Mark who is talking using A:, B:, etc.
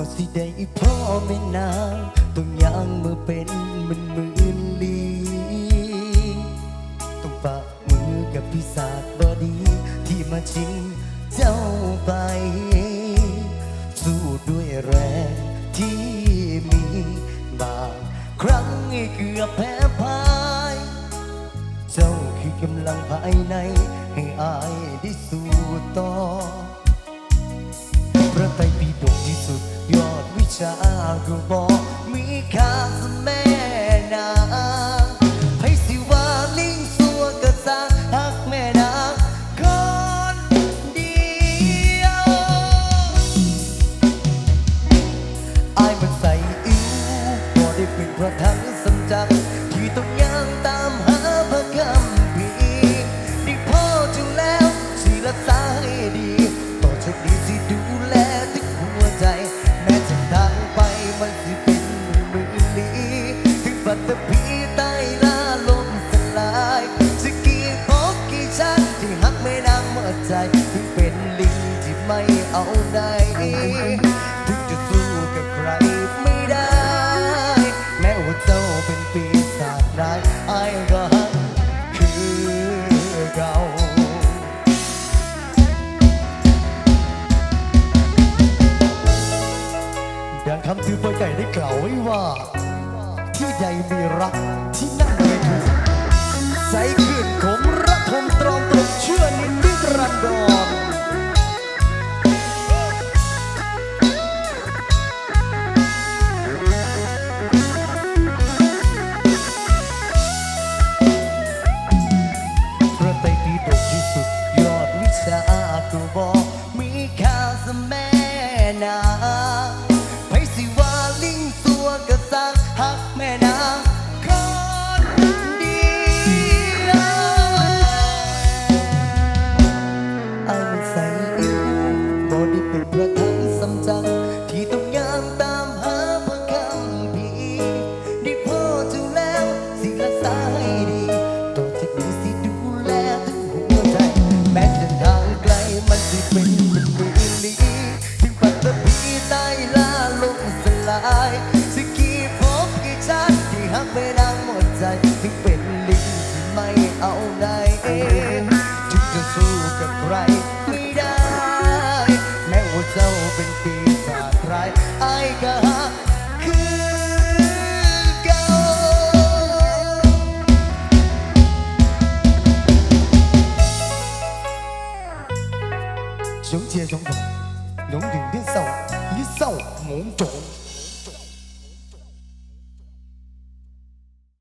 A: กว่าสิได้พ่อแม่นางต้องย่างมือเป็นมันมือลีต้องปะมือกับพิศาจบอดีที่มาชิงเจ้าไป สู้ด้วยแรงที่มีบางครั้งเกือบแพ้พ่าย เจ้าคือกำลังภายใน ให้อายได้สู้ต่อพระไตร ชาก็บอกมีค่าสแม่นางให้สิว่าลิงสัวกระซาหักแม่นางคนเดียวไอ้มันใส่อิวบ่ได้เป็นพระทั้ง ใจถึงเป็นลิงที่ไม่เอาไหนถึงจะสู้กับใครไม่ได้ แม้ว่าเจ้าเป็นปีศาจร้ายอายก็หักคือเราดังคำที่พ่อใหญ่ได้กล่าวไว้ว่า ที่ใดมีรักที่นั่นมีทุกข์ใส่าก็บอกมีค่า หักไม่นางหมดใจ ถึงเป็นลิงที่ไม่เอาไหนถึงจะสู้กับใครไม่ได้ แม้ว่าเจ้าเป็นปีศาจร้ายอายก็หักคือเก่า 熊接熊走，龙顶天扫，一扫猛种。